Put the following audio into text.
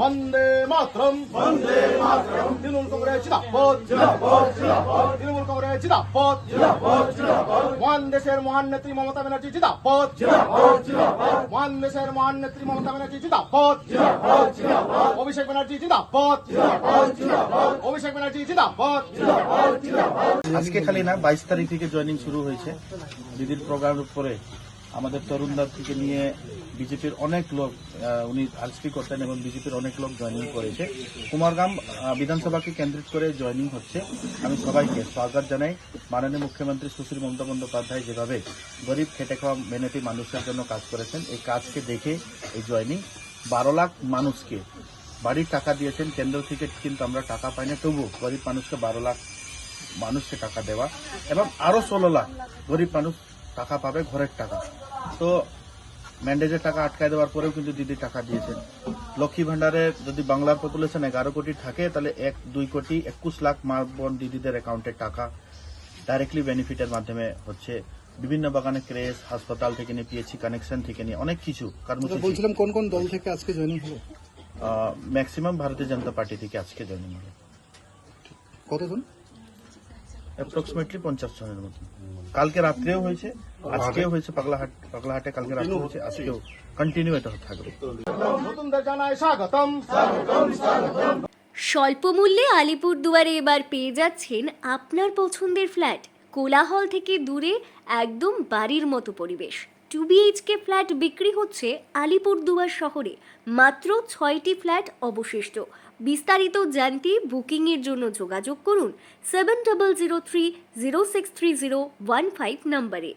বন্দে মাতরম বন্দে মাতরম তৃণমূল কংগ্রেস জিন্দাবাদ জিন্দাবাদ জিন্দাবাদ তৃণমূল কংগ্রেস জিন্দাবাদ জিন্দাবাদ জিন্দাবাদ মহান দেশের মহান নেত্রী মমতা ব্যানার্জি জিন্দাবাদ জিন্দাবাদ জিন্দাবাদ মহান দেশের মহান নেত্রী মমতা ব্যানার্জি জিন্দাবাদ জিন্দাবাদ জিন্দাবাদ অভিষেক ব্যানার্জি জিন্দাবাদ জিন্দাবাদ জিন্দাবাদ অভিষেক ব্যানার্জি জিন্দাবাদ জিন্দাবাদ জিন্দাবাদ আজকে খালি না বাইশ তারিখ থেকে জয়েনিং শুরু হয়েছে। দিদির প্রোগ্রামের উপরে আমাদের তরুণদার থেকে নিয়ে বিজেপির অনেক লোক উনি আজকে করতেন এবং বিজেপির অনেক লোক জয়েনিং করেছে। কুমারগ্রাম আহ, বিধানসভাকে কেন্দ্রিত করে জয়েনিং হচ্ছে। আমি সবাইকে স্বাগত জানাই। মাননীয় মুখ্যমন্ত্রী সুশ্রী মমতা বন্দ্যোপাধ্যায় যেভাবে গরিব খেটে খাওয়া মেহনতি মানুষের জন্য কাজ করেছেন এই কাজকে দেখে এই জয়েনিং বারো লাখ মানুষকে বাড়ির টাকা দিয়েছেন। কেন্দ্র থেকে কিন্তু আমরা টাকা পাই না। তবু গরিব মানুষকে বারো লাখ মানুষকে টাকা দেওয়া এবং আরও ষোলো লাখ গরিব মানুষ টাকা পাবে ঘরের টাকা। তো ম্যান্ডেজের টাকা আটকায় দেওয়ার পরেও কিন্তু দিদি টাকা দিয়েছেন। লক্ষ্মী ভান্ডারে যদি বাংলার পপুলেশন এগারো কোটি থাকে তাহলে এক দুই কোটি একুশ লাখ মা বোন দিদিদের অ্যাকাউন্টে টাকা ডাইরেক্টলি বেনিফিটের মাধ্যমে হচ্ছে। বিভিন্ন বাগানে ক্রেস হাসপাতাল থেকে নিয়ে পিএইচসি কানেকশন থেকে নিয়ে অনেক কিছু। কর্মসূচি বলছিলাম কোন কোন দল থেকে আজকে জয়েনিং হলো? ম্যাক্সিমাম ভারতীয় জনতা পার্টি থেকে আজকে জয়েনিং হলো। কতজন? অ্যাপ্রক্সিমেটলি পঞ্চাশ জনের কালকে রাত্রেও হয়েছে, আজকেও হয়েছে, পাগলাহাট, পাগলাহাটে কালকে রাত্রে হয়েছে, আজকেও। কন্টিনিউ এটা থাকবে। স্বল্প মূল্যে আলিপুর দুয়ারে এবার পেয়ে যাচ্ছেন আপনার পছন্দের ফ্ল্যাট, কোলাহল থেকে দূরে, একদম বাড়ির মতো পরিবেশ। টু বিএইচকে ফ্ল্যাট বিক্রি হচ্ছে আলিপুরদুয়ার শহরে। মাত্র ছয়টি ফ্ল্যাট অবশিষ্ট। বিস্তারিত জানতে বুকিংয়ের জন্য যোগাযোগ করুন seven double zero three zero six three zero one five নম্বরে।